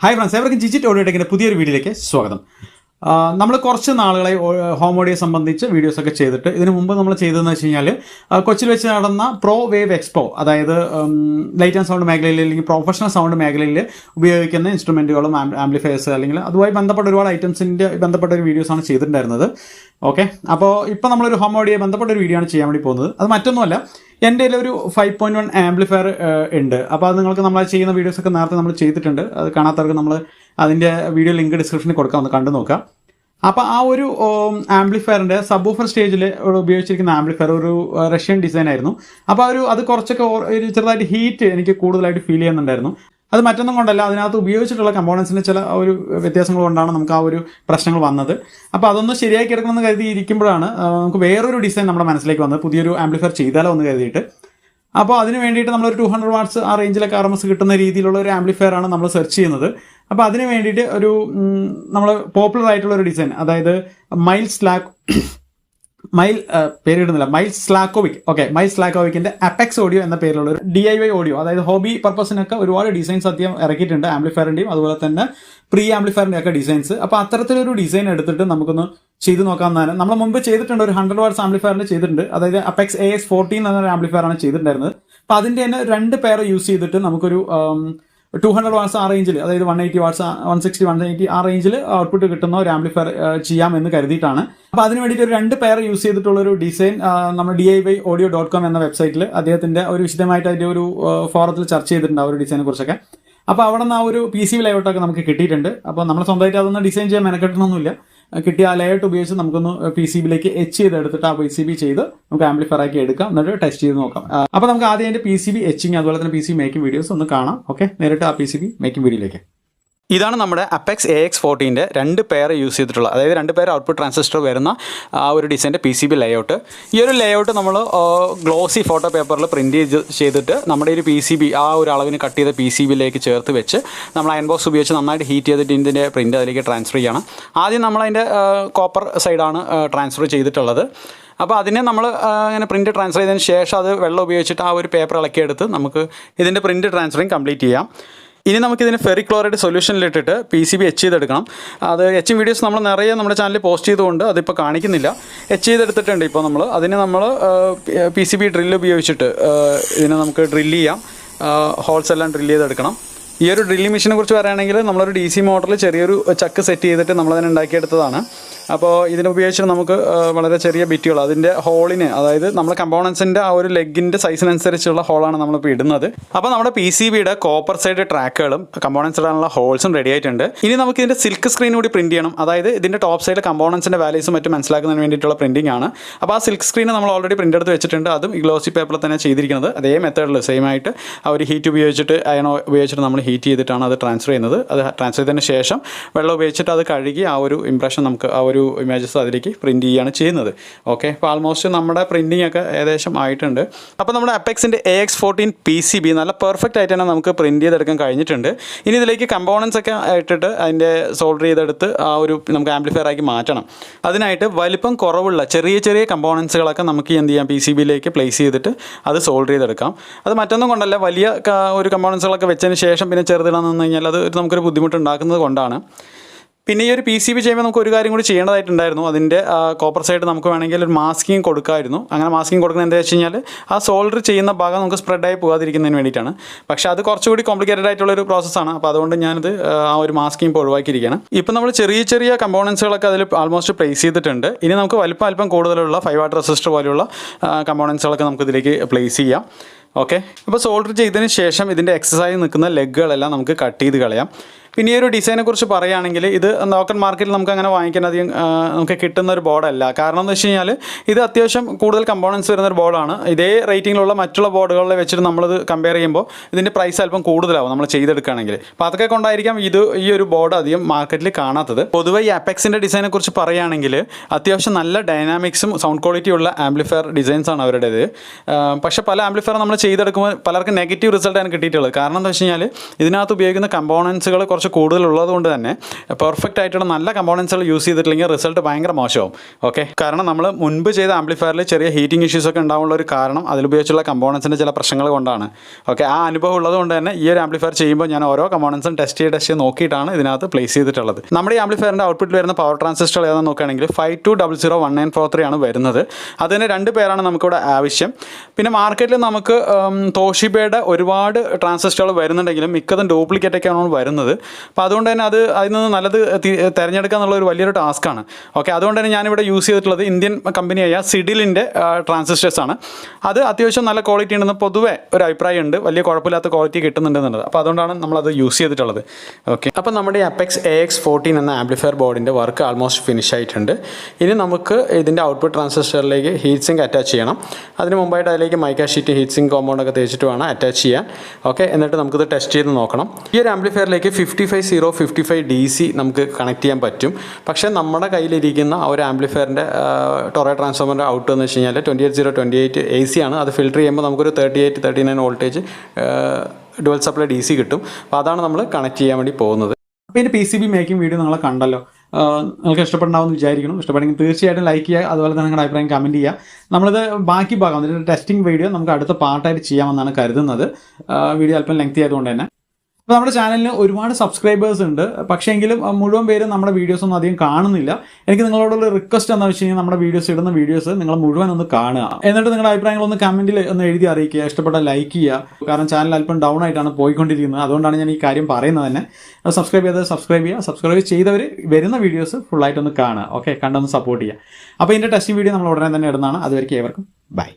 Hi friends എവർക്കും audio ടെക്കിന്റെ പുതിയൊരു വീഡിയോയിലേക്ക് സ്വാഗതം. നമ്മൾ കുറച്ച് നാളുകളെ ഹോമോഡിയെ സംബന്ധിച്ച് വീഡിയോസ് ഒക്കെ ചെയ്തിട്ട്. ഇതിനു മുമ്പ് നമ്മൾ ചെയ്തതെന്ന് വെച്ച് കഴിഞ്ഞാൽ കൊച്ചിയിൽ വെച്ച് നടന്ന പ്രോ വേവ് എക്സ്പോ അതായത് ലൈറ്റ് ആൻഡ് സൗണ്ട് മേഖലയിൽ അല്ലെങ്കിൽ പ്രൊഫഷണൽ സൗണ്ട് മേഖലയിൽ ഉപയോഗിക്കുന്ന ഇൻസ്ട്രുമെന്റുകളും ആംപ്ലിഫയേഴ്സ് അല്ലെങ്കിൽ അതുമായി ബന്ധപ്പെട്ട ഒരുപാട് ഐറ്റംസിന്റെ ബന്ധപ്പെട്ട ഒരു വീഡിയോസ് ആണ് ചെയ്തിട്ടുണ്ടായിരുന്നത്. ഓക്കെ അപ്പോൾ ഇപ്പോൾ നമ്മളൊരു ഹോമോഡിയെ ബന്ധപ്പെട്ട ഒരു വീഡിയോ ആണ് ചെയ്യാൻ വേണ്ടി പോകുന്നത്. അത് മറ്റൊന്നുമല്ല എന്റെ ഒരു ഫൈവ് പോയിന്റ് വൺ ആംപ്ലിഫയർ ഉണ്ട്. അപ്പോൾ അത് നിങ്ങൾക്ക് നമ്മൾ ചെയ്യുന്ന വീഡിയോസ് ഒക്കെ നേരത്തെ നമ്മൾ ചെയ്തിട്ടുണ്ട്. അത് കാണാത്തവർക്ക് നമ്മൾ അതിന്റെ വീഡിയോ ലിങ്ക് ഡിസ്ക്രിപ്ഷനിൽ കൊടുക്കാം ഒന്ന് കണ്ടു നോക്കാം. അപ്പോൾ ആ ഒരു ആംപ്ലിഫയറിന്റെ ഓഫർ സ്റ്റേജിൽ ഉപയോഗിച്ചിരിക്കുന്ന ആംപ്ലിഫയർ ഒരു റഷ്യൻ ഡിസൈൻ ആയിരുന്നു. അപ്പോൾ ഒരു അത് കുറച്ചൊക്കെ ഒരു ചെറുതായിട്ട് ഹീറ്റ് എനിക്ക് കൂടുതലായിട്ട് ഫീൽ ചെയ്യുന്നുണ്ടായിരുന്നു. അത് മറ്റൊന്നും കൊണ്ടല്ല അതിനകത്ത് ഉപയോഗിച്ചിട്ടുള്ള കമ്പോണൻസിന്റെ ചില ഒരു വ്യത്യാസങ്ങൾ കൊണ്ടാണ് നമുക്ക് ആ ഒരു പ്രശ്നങ്ങൾ വന്നത്. അപ്പോൾ അതൊന്ന് ശരിയാക്കി എടുക്കണമെന്ന് കരുതി ഇരിക്കുമ്പോഴാണ് നമുക്ക് വേറൊരു ഡിസൈൻ നമ്മുടെ മനസ്സിലേക്ക് വന്നത്. പുതിയൊരു ആംപ്ലിഫയർ ചെയ്താലോ എന്ന് കരുതിയിട്ട്. അപ്പോൾ അതിന് വേണ്ടിയിട്ട് നമ്മളൊരു ടു ഹൺഡ്രഡ് വാട്സ് ആ റേഞ്ചിലൊക്കെ ആർ എം എസ് കിട്ടുന്ന രീതിയിലുള്ള ഒരു ആംപ്ലിഫയർ ആണ് നമ്മൾ സെർച്ച് ചെയ്യുന്നത്. അപ്പോൾ അതിന് വേണ്ടിയിട്ട് ഒരു നമ്മൾ പോപ്പുലർ ആയിട്ടുള്ള ഒരു ഡിസൈൻ അതായത് Mile Slack Mile പേരിടുന്നില്ല. Mile Slakovic. Okay Mile സ്ലാക്കോവിക്കിന്റെ അപെക്സ് ഓഡിയോ എന്ന പേരിലുള്ള ഒരു ഡി ഐ വൈ ഓഡിയോ അതായത് ഹോബി പർപ്പസിനൊക്കെ ഒരുപാട് ഡിസൈൻസ് അധികം ഇറക്കിയിട്ടുണ്ട്. ആംപ്ലിഫയറിന്റെയും അതുപോലെ തന്നെ പ്രീ ആംപ്ലിഫയറിന്റെ ഒക്കെ ഡിസൈൻസ് അപ്പോൾ അത്തരത്തിലൊരു ഡിസൈൻ എടുത്തിട്ട് നമുക്കൊന്ന് ചെയ്തു നോക്കാവുന്നതാണ് നമ്മൾ മുമ്പ് ചെയ്തിട്ടുണ്ട് ഒരു ഹൺഡ്രഡ് വാട്ട്സ് ആംപ്ലിഫയറിന് ചെയ്തിട്ടുണ്ട്. അതായത് അപെക്സ് എ എസ് ഫോർട്ടീൻ എന്നൊരു ആംപ്ലിഫയർ ആണ് ചെയ്തിട്ടുണ്ടായിരുന്നത്. അപ്പോൾ അതിന്റെ തന്നെ രണ്ട് പേർ യൂസ് ചെയ്തിട്ട് നമുക്കൊരു ടു ഹൺഡ്രഡ് വാട്സ് ആ റേഞ്ചിൽ അതായത് one eighty watts one sixty one eighty ആ റേഞ്ചിൽ ഔട്ട്പുട്ട് കിട്ടുന്ന ഒരു ആംപ്ലിഫയർ ചെയ്യാം എന്ന് കരുതിയിട്ടാണ്. അപ്പോൾ അതിന് വേണ്ടിയിട്ട് ഒരു രണ്ട് പെയർ യൂസ് ചെയ്തിട്ടുള്ള ഒരു ഡിസൈൻ നമ്മൾ D I Y audio dot com എന്ന വെബ്സൈറ്റിൽ അദ്ദേഹത്തിന്റെ ഒരു വിശദമായിട്ട് അതിന്റെ ഒരു ഫോറത്തിൽ ചർച്ച ചെയ്തിട്ടുണ്ട് ആ ഒരു ഡിസൈനെ കുറിച്ചൊക്കെ. അപ്പോൾ അവിടെ നിന്ന് ആ ഒരു പി സി ലേഔട്ടൊക്കെ നമുക്ക് കിട്ടിയിട്ടുണ്ട്. അപ്പോൾ നമ്മൾ സ്വന്തമായിട്ട് അതൊന്ന് ഡിസൈൻ ചെയ്യാൻ മെനക്കെട്ടണമെന്നില്ല കിട്ടിയ ആ ലേഔട്ട് ഉപയോഗിച്ച് നമുക്കൊന്ന് പി സി ബിയിലേക്ക് എച്ച് ചെയ്ത് എടുത്തിട്ട് ആ പി സി ബി ചെയ്ത് നമുക്ക് ആംപ്ലിഫയർ ആക്കി എടുക്കാം. എന്നിട്ട് ടെസ്റ്റ് ചെയ്ത് നോക്കാം. അപ്പോൾ നമുക്ക് ആദ്യം അതിന്റെ പി സി ബി എച്ചിങ് അതുപോലെ തന്നെ പി സി മേക്കിംഗ് വീഡിയോസ് ഒന്ന് കാണാം. ഓക്കെ നേരിട്ട് ആ പി സി ബി മേക്കിംഗ് വീഡിയോയിലേക്ക് ഇതാണ് നമ്മുടെ അപ്പെക്സ് എ എക്സ് ഫോർട്ടീന്റെ രണ്ട് പേർ യൂസ് ചെയ്തിട്ടുള്ള അതായത് രണ്ട് പേർ ഔട്ട്പുട്ട് ട്രാൻസിസ്റ്റർ വരുന്ന ആ ഒരു ഡിസൈന്റെ പി സി ബി ലേഔട്ട് ഈ ഒരു ലേഔട്ട് നമ്മൾ ഗ്ലോസി ഫോട്ടോ പേപ്പറിൽ പ്രിന്റ് ചെയ്ത് ചെയ്തിട്ട് നമ്മുടെ ഒരു പി സി ബി ആ ഒരു അളവിന് കട്ട് ചെയ്ത പി സി ബിയിലേക്ക് ചേർത്ത് വെച്ച് നമ്മൾ അയൺ ബോക്സ് ഉപയോഗിച്ച് നന്നായിട്ട് ഹീറ്റ് ചെയ്തിട്ട് ഇതിന്റെ പ്രിന്റ് അതിലേക്ക് ട്രാൻസ്ഫർ ചെയ്യണം. ആദ്യം നമ്മളതിന്റെ കോപ്പർ സൈഡാണ് ട്രാൻസ്ഫർ ചെയ്തിട്ടുള്ളത്. അപ്പോൾ അതിനെ നമ്മൾ ഇങ്ങനെ പ്രിന്റ് ട്രാൻസ്ഫർ ചെയ്തതിന് ശേഷം അത് വെള്ളം ഉപയോഗിച്ചിട്ട് ആ ഒരു പേപ്പർ ഇളക്കിയെടുത്ത് നമുക്ക് ഇതിന്റെ പ്രിന്റ് ട്രാൻസ്ഫറിങ് കംപ്ലീറ്റ് ചെയ്യാം. ഇനി നമുക്കിതിന് ഫെറി ക്ലോറൈഡ് സൊല്യൂഷനിലിട്ടിട്ട് പി സി ബി എച്ച് ചെയ്തെടുക്കണം. അത് എച്ച് വീഡിയോസ് നമ്മൾ നിറയെ നമ്മുടെ ചാനലിൽ പോസ്റ്റ് ചെയ്തുകൊണ്ട് അതിപ്പോൾ കാണിക്കുന്നില്ല. എച്ച് ചെയ്തെടുത്തിട്ടുണ്ട് ഇപ്പോൾ നമ്മൾ അതിന് നമ്മൾ പി സി ബി ഡ്രില്ല് ഉപയോഗിച്ചിട്ട് ഇതിനെ നമുക്ക് ഡ്രില്ല് ചെയ്യാം. ഹോൾസ് എല്ലാം ഡ്രില്ല് ചെയ്തെടുക്കണം. ഈ ഒരു ഡ്രില്ലിംഗ് മെഷീനെ കുറിച്ച് പറയുകയാണെങ്കിൽ നമ്മളൊരു ഡി സി മോട്ടറിൽ ചെറിയൊരു ചക്ക് സെറ്റ് ചെയ്തിട്ട് നമ്മളതിനെ ഉണ്ടാക്കിയെടുത്തതാണ്. അപ്പോൾ ഇതിനുപയോഗിച്ച് നമുക്ക് വളരെ ചെറിയ ബിറ്റുകൾ അതിന്റെ ഹോളിന് അതായത് നമ്മൾ കമ്പോണൻസിന്റെ ആ ഒരു ലെഗിന്റെ സൈസിനനുസരിച്ചുള്ള ഹോളാണ് നമ്മളിപ്പോൾ ഇടുന്നത്. അപ്പോൾ നമ്മുടെ പി സി ബിയുടെ കോപ്പർ സൈഡ് ട്രാക്കുകളും കമ്പോണൻസ് ഇടാനുള്ള ഹോൾസും റെഡി ആയിട്ടുണ്ട്. ഇനി നമുക്ക് ഇതിന്റെ സിൽക്ക് സ്ക്രീൻ കൂടി പ്രിന്റ് ചെയ്യണം. അതായത് ഇതിന്റെ ടോപ്പ് സൈഡ് കമ്പോണൻസിന്റെ വാല്യൂസും മറ്റും മനസ്സിലാക്കുന്നതിന് വേണ്ടിയിട്ടുള്ള പ്രിന്റിംഗ് ആണ്. അപ്പോൾ ആ സിൽക്ക് സ്ക്രീൻ നമ്മൾ ഓൾറെഡി പ്രിന്റ് എടുത്ത് വെച്ചിട്ടുണ്ട്. അതും ഈ ഗ്ലോസി പേപ്പറിൽ തന്നെ ചെയ്തിരിക്കുന്നത്. അതേ മെത്തേഡിൽ സെയിം ആയിട്ട് ആ ഒരു ഹീറ്റ് ഉപയോഗിച്ചിട്ട് അയണോ ഉപയോഗിച്ചിട്ട് നമ്മൾ ഹീറ്റ് ചെയ്തിട്ടാണ് അത് ട്രാൻസ്ഫർ ചെയ്യുന്നത്. അത് ട്രാൻസ്ഫർ ചെയ്തതിന് ശേഷം വെള്ളം ഉപയോഗിച്ചിട്ട് അത് കഴുകി ആ ഒരു ഇംപ്രഷൻ നമുക്ക് ആ ഒരു ഇമേജസ് അതിലേക്ക് പ്രിന്റ് ചെയ്യുകയാണ് ചെയ്യുന്നത്. ഓക്കെ അപ്പോൾ ആൾമോസ്റ്റ് നമ്മുടെ പ്രിന്റിംഗ് ഒക്കെ ഏകദേശം ആയിട്ടുണ്ട്. അപ്പോൾ നമ്മുടെ അപ്പെക്സിന്റെ A X fourteen P C B നല്ല പെർഫെക്റ്റ് ആയിട്ട് തന്നെ നമുക്ക് പ്രിന്റ് ചെയ്തെടുക്കാൻ കഴിഞ്ഞിട്ടുണ്ട്. ഇനി ഇതിലേക്ക് കമ്പോണൻസ് ഒക്കെ ഇട്ടിട്ട് അതിന്റെ സോൾഡർ ചെയ്തെടുത്ത് ആ ഒരു നമുക്ക് ആംപ്ലിഫയർ ആക്കി മാറ്റണം. അതിനായിട്ട് വലിപ്പം കുറവുള്ള ചെറിയ ചെറിയ കമ്പോണൻസുകളൊക്കെ നമുക്ക് എന്ത് ചെയ്യാം? പി സി ബിയിലേക്ക് പ്ലേസ് ചെയ്തിട്ട് അത് സോൾഡർ ചെയ്തെടുക്കാം. അത് മറ്റൊന്നും കൊണ്ടല്ല വലിയ ഒരു കമ്പോണൻസുകളൊക്കെ വെച്ചതിന് ശേഷം പിന്നെ ചെറുതിടാന്ന് പറഞ്ഞു കഴിഞ്ഞാൽ അത് ഒരു നമുക്കൊരു ബുദ്ധിമുട്ടുണ്ടാക്കുന്നത് കൊണ്ടാണ്. പിന്നെ ഈ ഒരു പി സി ബി ചെയ്യുമ്പോൾ നമുക്ക് ഒരു കാര്യം കൂടി ചെയ്യേണ്ടതായിട്ടുണ്ടായിരുന്നു. അതിന്റെ കോപ്പർ സൈഡ് നമുക്ക് വേണമെങ്കിൽ ഒരു മാസ്കിങ് കൊടുക്കായിരുന്നു. അങ്ങനെ മാസ്കിങ് കൊടുക്കുന്നത് എന്താ വെച്ച് കഴിഞ്ഞാൽ ആ സോൾഡർ ചെയ്യുന്ന ഭാഗം നമുക്ക് സ്പ്രെഡായി പോകാതിരിക്കുന്നതിന് വേണ്ടിയിട്ടാണ്. പക്ഷേ അത് കുറച്ചുകൂടി കോംപ്ലിക്കേറ്റഡ് ആയിട്ടുള്ള ഒരു പ്രോസസ്സാണ് അപ്പോൾ അതുകൊണ്ട് ഞാനിത് ആ, ഒരു മാസ്കിങ് ഇപ്പോൾ ഒഴിവാക്കിയിരിക്കുകയാണ്. ഇപ്പം നമ്മൾ ചെറിയ ചെറിയ കമ്പോണൻസുകളൊക്കെ അതിൽ ആൾമോസ്റ്റ് പ്ലേസ് ചെയ്തിട്ടുണ്ട്. ഇനി നമുക്ക് വലിപ്പം അല്പം കൂടുതലുള്ള ഫൈവ് വാട്ട് റെസിസ്റ്റർ പോലെയുള്ള കമ്പോണൻസുകളൊക്കെ നമുക്ക് ഇതിലേക്ക് പ്ലേസ് ചെയ്യാം. ഓക്കെ അപ്പോൾ സോൾഡർ ചെയ്തതിന് ശേഷം ഇതിന്റെ എക്സസൈസ് നിൽക്കുന്ന ലെഗുകളെല്ലാം നമുക്ക് കട്ട് ചെയ്ത് കളയാം. പിന്നെ ഈ ഒരു ഡിസൈനെ കുറിച്ച് പറയുകയാണെങ്കിൽ ഇത് ലോക്കൽ മാർക്കറ്റിൽ നമുക്ക് അങ്ങനെ വാങ്ങിക്കാൻ അധികം നമുക്ക് കിട്ടുന്ന ഒരു ബോർഡല്ല കാരണം എന്ന് വെച്ച് കഴിഞ്ഞാൽ ഇത് അത്യാവശ്യം കൂടുതൽ കമ്പോണൻസ് വരുന്ന ഒരു ബോർഡാണ് ഇതേ റേറ്റിംഗിലുള്ള മറ്റുള്ള ബോർഡുകളിൽ വെച്ചിട്ട് നമ്മളത് കമ്പയർ ചെയ്യുമ്പോൾ ഇതിന്റെ പ്രൈസ് അല്പം കൂടുതലാവും നമ്മൾ ചെയ്തെടുക്കുകയാണെങ്കിൽ. അപ്പോൾ അതൊക്കെ കൊണ്ടായിരിക്കാം ഇത് ഈ ഒരു ബോർഡ് അധികം മാർക്കറ്റിൽ കാണാത്തത്. പൊതുവെ ഈ അപ്പെക്സിന്റെ ഡിസൈനെ കുറിച്ച് പറയുകയാണെങ്കിൽ അത്യാവശ്യം നല്ല ഡൈനാമിക്സും സൗണ്ട് ക്വാളിറ്റി ഉള്ള ആംപ്ലിഫയർ ഡിസൈൻസ് ആണ് അവരുടേത്. പക്ഷേ പല ആംപ്ലിഫയർ നമ്മൾ ചെയ്തെടുക്കുമ്പോൾ പലർക്കും നെഗറ്റീവ് റിസൾട്ടാണ് കിട്ടിയിട്ടുള്ളത്. കാരണം എന്താ വെച്ച് കഴിഞ്ഞാൽ ഇതിനകത്ത് ഉപയോഗിക്കുന്ന കമ്പോണൻസുകൾ കുറച്ച് കുറച്ച് കൂടുതലുള്ളത് കൊണ്ട് തന്നെ പെർഫെക്റ്റ് ആയിട്ടുള്ള നല്ല കമ്പോണൻസുകൾ യൂസ് ചെയ്തിട്ടില്ലെങ്കിൽ റിസൾട്ട് ഭയങ്കര മോശമാവും ഓക്കെ കാരണം നമ്മൾ മുൻപ് ചെയ്ത ആംപ്ലിഫയറിൽ ചെറിയ ഹീറ്റിംഗ് ഇഷ്യൂസ് ഒക്കെ ഉണ്ടാവാനുള്ള ഒരു കാരണം അതിലുപയോഗിച്ചുള്ള കമ്പോണൻസിന്റെ ചില പ്രശ്നങ്ങൾ കൊണ്ടാണ്. ഓക്കെ ആ അനുഭവം ഉള്ളത് കൊണ്ട് തന്നെ ഈ ഒരു ആംപ്ലിഫയർ ചെയ്യുമ്പോൾ ഞാൻ ഓരോ കമ്പോണൻസും ടെസ്റ്റ് ചെയ്ത് ടെസ്റ്റ് ചെയ്ത് നോക്കിയിട്ടാണ് ഇതിനകത്ത് പ്ലേസ് ചെയ്തിട്ടുള്ളത്. നമ്മുടെ ഈ ആംപ്ലിഫയറിന്റെ ഔട്ട്പുട്ടിൽ വരുന്ന പവർ ട്രാൻസിസ്റ്റർ ഏതാണെന്ന് നോക്കുകയാണെങ്കിൽ five two double zero one nine four three ആണ് വരുന്നത്. അതിന് രണ്ട് പേരാണ് നമുക്കിവിടെ ആവശ്യം. പിന്നെ മാർക്കറ്റിൽ നമുക്ക് തോഷിബയുടെ ഒരുപാട് ട്രാൻസിസ്റ്ററുകൾ വരുന്നുണ്ടെങ്കിലും മിക്കതും ഡ്യൂപ്ലിക്കേറ്റ് ഒക്കെയാണ് വരുന്നത്. അപ്പോൾ അതുകൊണ്ട് തന്നെ അത് അതിൽ നിന്ന് നല്ലത് തിരഞ്ഞെടുക്കുക എന്നുള്ള ഒരു വലിയൊരു ടാസ്ക്കാണ് ഓക്കെ അതുകൊണ്ട് തന്നെ ഞാനിവിടെ യൂസ് ചെയ്തിട്ടുള്ളത് ഇന്ത്യൻ കമ്പനിയായ സിഡിലിന്റെ ട്രാൻസിസ്റ്റേഴ്സ് ആണ്. അത് അത്യാവശ്യം നല്ല ക്വാളിറ്റി ഉണ്ടെന്ന് പൊതുവെ ഒരു അഭിപ്രായമുണ്ട്. വലിയ കുഴപ്പമില്ലാത്ത ക്വാളിറ്റി കിട്ടുന്നുണ്ട് എന്നുള്ളത്. അപ്പോൾ അതുകൊണ്ടാണ് നമ്മളത് യൂസ് ചെയ്തിട്ടുള്ളത്. ഓക്കെ അപ്പോൾ നമ്മുടെ അപ്പെക്സ് എ എക്സ് ഫോർട്ടീൻ എന്ന ആംപ്ലിഫയർ ബോർഡിന്റെ വർക്ക് ആൾമോസ്റ്റ് ഫിനിഷ് ആയിട്ടുണ്ട്. ഇനി നമുക്ക് ഇതിന്റെ ഔട്ട്പുട്ട് ട്രാൻസിസ്റ്ററിലേക്ക് ഹീറ്റ് സിങ്ക് അറ്റാച്ച് ചെയ്യണം. അതിന് മുമ്പായിട്ട് അതിലേക്ക് mica sheet heat sink compound ഒക്കെ തേച്ചിട്ട് വേണം അറ്റാച്ച് ചെയ്യാൻ. ഓക്കെ എന്നിട്ട് നമുക്കിത് ടെസ്റ്റ് ചെയ്ത് നോക്കണം. ഈ ഒരു ആംപ്ലിഫയറിലേക്ക് five zero fifty five D C നമുക്ക് കണക്ട് ചെയ്യാൻ പറ്റും. പക്ഷേ നമ്മുടെ കയ്യിലിരിക്കുന്ന ആ ഒരു ആംപ്ലിഫയറിന്റെ ടൊറ ട്രാൻസ്ഫോമറിന്റെ ഔട്ട് എന്ന് വെച്ച് കഴിഞ്ഞാൽ twenty eight zero twenty eight A C ആണ്. അത് ഫിൽറ്റർ ചെയ്യുമ്പോൾ നമുക്കൊരു thirty eight thirty nine voltage dual supply D C കിട്ടും. അപ്പോൾ അതാണ് നമ്മൾ കണക്ട് ചെയ്യാൻ വേണ്ടി പോകുന്നത്. അപ്പോൾ ഇതിന്റെ P C B making video നിങ്ങളെ കണ്ടല്ലോ. നിങ്ങൾക്ക് ഇഷ്ടപ്പെടാമെന്ന് വിചാരിക്കണം ഇഷ്ടപ്പെടുമെങ്കിൽ തീർച്ചയായിട്ടും ലൈക്ക് ചെയ്യുക. അതുപോലെ തന്നെ നിങ്ങളുടെ അഭിപ്രായം കമന്റ് ചെയ്യുക. നമ്മളിത് ബാക്കി ഭാഗം ഇതിന്റെ ടെസ്റ്റിംഗ് വീഡിയോ നമുക്ക് അടുത്ത പാർട്ടായിട്ട് ചെയ്യാമെന്നാണ് കരുതുന്നത്. വീഡിയോ അല്പം ലെങ്തി ആയതുകൊണ്ട് തന്നെ. അപ്പോൾ നമ്മുടെ ചാനലിന് ഒരുപാട് സബ്സ്ക്രൈബേഴ്സ് ഉണ്ട്. പക്ഷേ എങ്കിലും മുഴുവൻ പേരും നമ്മുടെ വീഡിയോസ് ഒന്നും അധികം കാണുന്നില്ല. എനിക്ക് നിങ്ങളോടുള്ള റിക്വസ്റ്റ് എന്താണെന്ന് വെച്ച് കഴിഞ്ഞാൽ നമ്മുടെ വീഡിയോസ് ഇടുന്ന വീഡിയോസ് നിങ്ങൾ മുഴുവൻ ഒന്ന് കാണുക. എന്നിട്ട് നിങ്ങളുടെ അഭിപ്രായങ്ങൾ ഒന്ന് കമന്റിൽ ഒന്ന് എഴുതി അറിയിക്കുക. ഇഷ്ടപ്പെട്ട ലൈക്ക് ചെയ്യുക. കാരണം ചാനൽ അല്പം ഡൗൺ ആയിട്ടാണ് പോയിക്കൊണ്ടിരിക്കുന്നത്. അതുകൊണ്ടാണ് ഞാൻ ഈ കാര്യം പറയുന്നത് തന്നെ. സബ്സ്ക്രൈബ് ചെയ്തത് സബ്സ്ക്രൈബ് ചെയ്യുക. സബ്സ്ക്രൈബ് ചെയ്തവർ വരുന്ന വീഡിയോസ് ഫുള്ളായിട്ടൊന്ന് കാണുക. ഓക്കെ കണ്ടൊന്ന് സപ്പോർട്ട് ചെയ്യുക. അപ്പോൾ ഇതിന്റെ ടെസ്റ്റിംഗ് വീഡിയോ നമ്മൾ ഉടനെ തന്നെ ഇടുന്നതാണ്. അതുവരെയ്ക്ക് ഏവർക്കും ബൈ